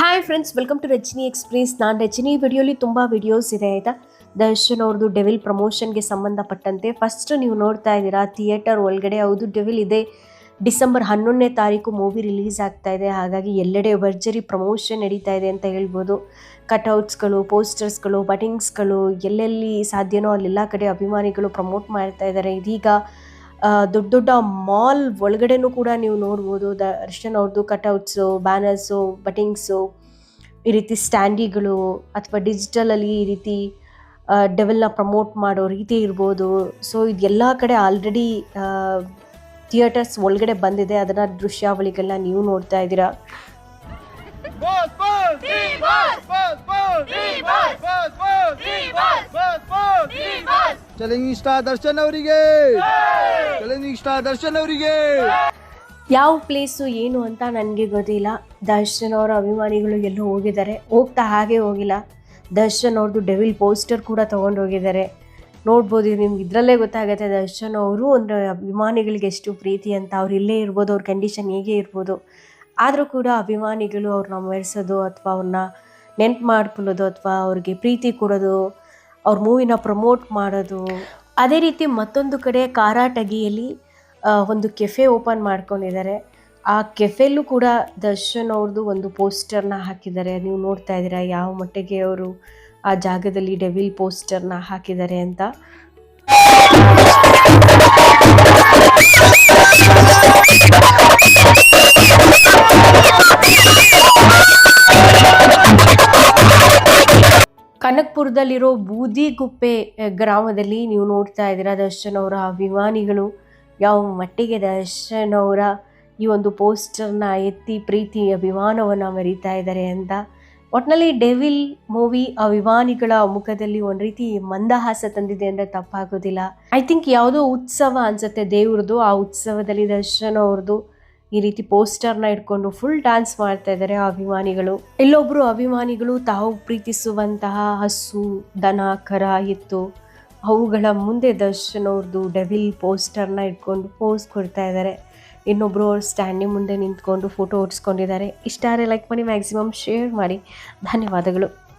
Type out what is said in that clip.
Hi friends welcome to Rajani express ನಾನು ರಜನಿ ವಿಡಿಯೋಲಿ ತುಂಬ ವಿಡಿಯೋಸ್ ಇದೆ, ಆಯಿತಾ? ದರ್ಶನ್ ಅವ್ರದ್ದು ಡೆವಿಲ್ ಪ್ರಮೋಷನ್ಗೆ ಸಂಬಂಧಪಟ್ಟಂತೆ ಫಸ್ಟ್ ನೀವು ನೋಡ್ತಾ ಇದ್ದೀರಾ ಥಿಯೇಟರ್ ಒಳಗಡೆ ಹೌದು ಡೆವಿಲ್ ಇದೆ. ಡಿಸೆಂಬರ್ ಹನ್ನೊಂದನೇ ತಾರೀಕು ಮೂವಿ ರಿಲೀಸ್ ಆಗ್ತಾ ಇದೆ, ಹಾಗಾಗಿ ಎಲ್ಲೆಡೆ ಭರ್ಜರಿ ಪ್ರಮೋಷನ್ ನಡೀತಾ ಇದೆ ಅಂತ ಹೇಳ್ಬೋದು. ಕಟ್ಔಟ್ಸ್ಗಳು ಪೋಸ್ಟರ್ಸ್ಗಳು ಬಟಿಂಗ್ಸ್ಗಳು ಎಲ್ಲೆಲ್ಲಿ ಸಾಧ್ಯನೋ ಅಲ್ಲೆಲ್ಲ ಕಡೆ ಅಭಿಮಾನಿಗಳು ಪ್ರಮೋಟ್ ಮಾಡ್ತಾ ಇದ್ದಾರೆ. ಇದೀಗ ದೊಡ್ಡ ದೊಡ್ಡ ಮಾಲ್ ಒಳಗಡೆನೂ ಕೂಡ ನೀವು ನೋಡ್ಬೋದು ದರ್ಶನ್ ಅವ್ರದ್ದು ಕಟೌಟ್ಸು ಬ್ಯಾನರ್ಸು ಬಟಿಂಗ್ಸು ಈ ರೀತಿ ಸ್ಟ್ಯಾಂಡಿಗಳು ಅಥವಾ ಡಿಜಿಟಲಲ್ಲಿ ಈ ರೀತಿ ಡೆವೆಲ್ನ ಪ್ರಮೋಟ್ ಮಾಡೋ ರೀತಿ ಇರ್ಬೋದು ಸೊ ಇದೆಲ್ಲ ಕಡೆ ಆಲ್ರೆಡಿ ಥಿಯೇಟರ್ಸ್ ಒಳಗಡೆ ಬಂದಿದೆ ಅದನ್ನ ದೃಶ್ಯಾವಳಿಗಳನ್ನ ನೀವು ನೋಡ್ತಾ ಇದ್ದೀರಾ boss. ಸ್ಟಾರ್ ದರ್ಶನ್ ಅವರಿಗೆ. ಚಾಲೆಂಜಿಂಗ್ ಸ್ಟಾರ್ ದರ್ಶನ್ ಅವರಿಗೆ. ಯಾವ ಪ್ಲೇಸು ಏನು ಅಂತ ನನಗೆ ಗೊತ್ತಿಲ್ಲ. ದರ್ಶನ್ ಅವರ ಅಭಿಮಾನಿಗಳು ಎಲ್ಲೋ ಹೋಗಿದ್ದಾರೆ. ಹೋಗ್ತಾ ಹಾಗೆ ಹೋಗಿಲ್ಲ. ದರ್ಶನ್ ಅವ್ರದ್ದು ಡೆವಿಲ್ ಪೋಸ್ಟರ್ ಕೂಡ ತೊಗೊಂಡು ಹೋಗಿದ್ದಾರೆ. ನೋಡ್ಬೋದು, ನಿಮ್ಗೆ ಇದರಲ್ಲೇ ಗೊತ್ತಾಗುತ್ತೆ. ದರ್ಶನ್ ಅವರು ಅಂದರೆ ಅಭಿಮಾನಿಗಳಿಗೆ ಎಷ್ಟು ಪ್ರೀತಿ ಅಂತ. ಅವ್ರು ಇಲ್ಲೇ ಇರ್ಬೋದು, ಅವ್ರ ಕಂಡೀಷನ್ ಹೇಗೆ ಇರ್ಬೋದು. ಆದರೂ ಕೂಡ ಅಭಿಮಾನಿಗಳು ಅವ್ರನ್ನ ಮೆರೆಸೋದು ಅಥವಾ ಅವ್ರನ್ನ ನೆನ್ಪು ಮಾಡ್ಕೊಳ್ಳೋದು ಅಥವಾ ಅವ್ರಿಗೆ ಪ್ರೀತಿ ಕೊಡೋದು ಅವ್ರ ಮೂವಿನ ಪ್ರಮೋಟ್ ಮಾಡೋದು. ಅದೇ ರೀತಿ ಮತ್ತೊಂದು ಕಡೆ ಕಾರಾಟಗಿಯಲ್ಲಿ ಒಂದು ಕೆಫೆ ಓಪನ್ ಮಾಡ್ಕೊಂಡಿದ್ದಾರೆ. ಆ ಕೆಫೆಲ್ಲೂ ಕೂಡ ದರ್ಶನ್ ಅವ್ರದ್ದು ಒಂದು ಪೋಸ್ಟರ್ನ ಹಾಕಿದ್ದಾರೆ. ನೀವು ನೋಡ್ತಾ ಇದ್ದೀರಾ ಯಾವ ಮಟ್ಟಿಗೆ ಅವರು ಆ ಜಾಗದಲ್ಲಿ ಡೆವಿಲ್ ಪೋಸ್ಟರ್ನ ಹಾಕಿದ್ದಾರೆ ಅಂತ. ಕನಕ್ಪುರದಲ್ಲಿರೋ ಬೂದಿಗುಪ್ಪೆ ಗ್ರಾಮದಲ್ಲಿ ನೀವು ನೋಡ್ತಾ ಇದ್ದೀರಾ ದರ್ಶನ್ ಅವರ ಅಭಿಮಾನಿಗಳು. ಯಾವ ಮಟ್ಟಿಗೆ ದರ್ಶನ್ ಅವರ ಈ ಒಂದು ಪೋಸ್ಟರ್ನ ಎತ್ತಿ ಪ್ರೀತಿ, ಅಭಿಮಾನವನ್ನು ಮೆರೀತಾ ಇದ್ದಾರೆ ಅಂತ. ಒಟ್ಟಿನಲ್ಲಿ ಡೆವಿಲ್ ಮೂವಿ ಅಭಿಮಾನಿಗಳ ಮುಖದಲ್ಲಿ ಒಂದು ರೀತಿ ಮಂದಹಾಸ ತಂದಿದೆ ಅಂದರೆ ತಪ್ಪಾಗೋದಿಲ್ಲ. ಐ ಥಿಂಕ್ ಯಾವುದೋ ಉತ್ಸವ ಅನ್ಸುತ್ತೆ ದೇವ್ರದ್ದು, ಆ ಉತ್ಸವದಲ್ಲಿ ದರ್ಶನ್ ಅವ್ರದ್ದು. ಈ ರೀತಿ ಪೋಸ್ಟರ್ನ ಇಟ್ಕೊಂಡು ಫುಲ್ ಡ್ಯಾನ್ಸ್ ಮಾಡ್ತಾ ಇದ್ದಾರೆ ಅಭಿಮಾನಿಗಳು. ಇಲ್ಲೊಬ್ರು ಅಭಿಮಾನಿಗಳು ತಾವು ಪ್ರೀತಿಸುವಂತಹ ಹಸು, ದನ, ಕರ ಎತ್ತು ಅವುಗಳ ಮುಂದೆ ದರ್ಶನ್ ಅವ್ರದ್ದು ಡೆವಿಲ್ ಪೋಸ್ಟರ್ನ ಇಟ್ಕೊಂಡು ಪೋಸ್ ಕೊಡ್ತಾ ಇದ್ದಾರೆ ಇನ್ನೊಬ್ರು ಅವ್ರ ಸ್ಟ್ಯಾಂಡಿ ಮುಂದೆ ನಿಂತ್ಕೊಂಡು ಫೋಟೋ ಓಡಿಸ್ಕೊಂಡಿದ್ದಾರೆ ಇಷ್ಟಾರೆ ಲೈಕ್ ಮಾಡಿ ಮ್ಯಾಕ್ಸಿಮಮ್ ಶೇರ್ ಮಾಡಿ. ಧನ್ಯವಾದಗಳು.